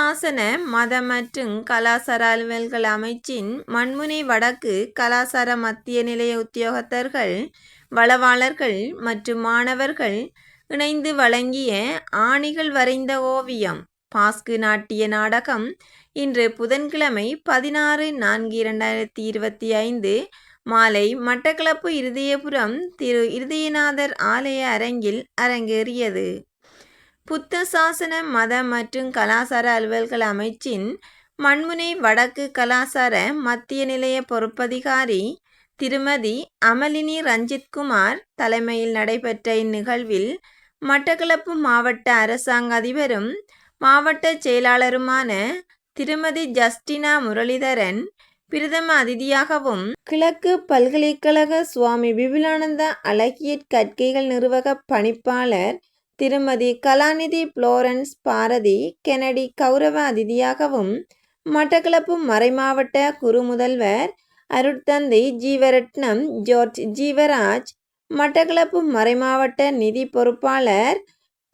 சாசன மத மற்றும் கலாசார அலுவல்கள் அமைச்சின் மண்முனை வடக்கு கலாசார மத்திய நிலைய உத்தியோகத்தர்கள் வளவாளர்கள் மற்றும் மாணவர்கள் இணைந்து வழங்கிய ஆணிகள் வரைந்த ஓவியம் பாஸ்கு நாட்டிய நாடகம் இன்று புதன்கிழமை பதினாறு நான்கு இரண்டாயிரத்தி இருபத்தி ஐந்து மாலை மட்டக்களப்பு இருதயபுரம் திரு. இருதயநாதர் ஆலய அரங்கில் அரங்கேறியது. புத்த சாசன மத மற்றும் கலாசார அலுவல்கள் அமைச்சின் மண்முனை வடக்கு கலாசார மத்திய நிலைய பொறுப்பதிகாரி திருமதி அமலினி ரஞ்சித்குமார் தலைமையில் நடைபெற்ற இந்நிகழ்வில் மட்டக்களப்பு மாவட்ட அரசாங்க அதிபரும் மாவட்ட செயலாளருமான திருமதி ஜஸ்டினா முரளிதரன் பிரதம அதிதியாகவும் கிழக்கு பல்கலைக்கழக சுவாமி விபுலானந்த அழகிய கற்கைகள் நிறுவக பணிப்பாளர் திருமதி கலாநிதி புளோரன்ஸ் பாரதி கெனடி கௌரவ அதிதியாகவும் மட்டக்களப்பு மறைமாவட்ட குருமுதல்வர் அருட்தந்தை ஜீவரட்னம் ஜார்ஜ் ஜீவராஜ் மட்டக்களப்பு மறைமாவட்ட நிதி பொறுப்பாளர்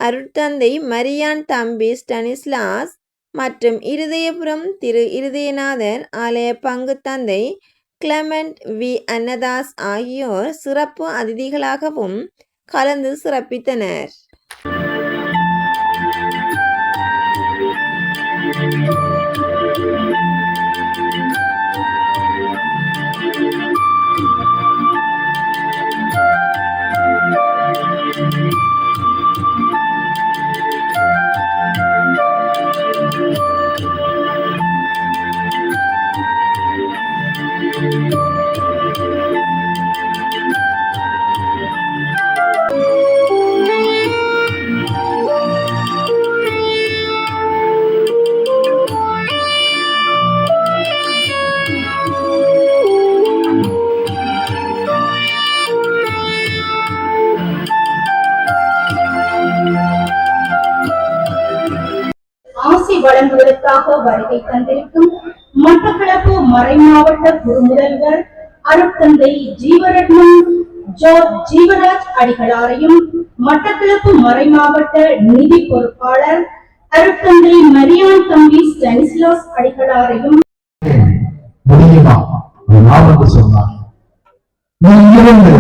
அருட்தந்தை மரியான் தம்பி ஸ்டனிஸ்லாஸ் மற்றும் இருதயபுரம் திரு இருதயநாதர் ஆலய பங்கு தந்தை கிளமெண்ட் வி. அன்னதாஸ் ஆகியோர் சிறப்பு அதிதிகளாகவும் கலந்து சிறப்பித்தனர். Thank you. ஆசி வழங்குவதற்காக வருகை தந்திருக்கும் மட்டக்களப்பு மறைமாவட்ட குறுமுதல்வர் அருட்தந்தை ஜீவரத்னம் ஜீவராஜ் அடிகளாரையும் மட்டக்களப்பு மறைமாவட்ட நிதி பொறுப்பாளர் அருட்தந்தை மரியான் தம்பி ஸ்டனிஸ்லாஸ் அடிகளாரையும் முடியுமா நான் சொன்னார். நீ இங்கிருந்து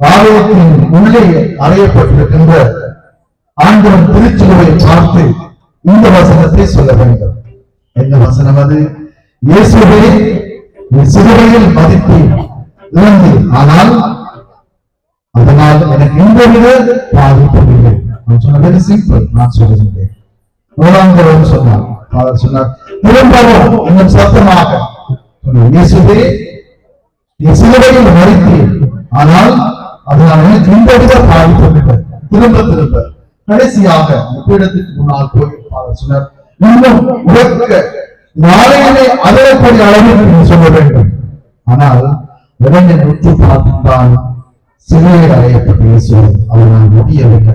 ஆலயத்தின் உள்ளே அறையப்பட்டிருக்கின்ற ஆண்டவன் திருச்சிலுவை பார்த்து இந்த வசனத்தை சொல்ல வேண்டும். என்ன வசனம் அது? இயேசுவே சிறுவையில் மதித்து இழந்து ஆனால் அதனால் எனக்கு எந்தவித பாதிப்பும் இல்லை நான் சொன்ன வெரி சிம்பிள் நான் சொல்லுகின்றேன். மூலாந்தரம் சொன்னார். அவர் சொன்னார். திரும்பவும் இன்னும் சத்தமாக. இயேசுவே சிலுவையில் மறித்தீர் ஆனால் அதனால் எனக்கு எந்தவித பாதிப்பும் இல்லை திரும்ப திரும்ப கடைசியாக அந்த பீடத்துக்கு முன்னால் போய் சொன்னார் இன்னும் உறக்க நாளையிலே அதரக்கூடிய அளவிற்கு சொல்ல வேண்டும். ஆனால் உடனே உற்று பார்த்தால் சிலுவையில் அறையப்பட்ட இயேசு அவரால் முடியவில்லை.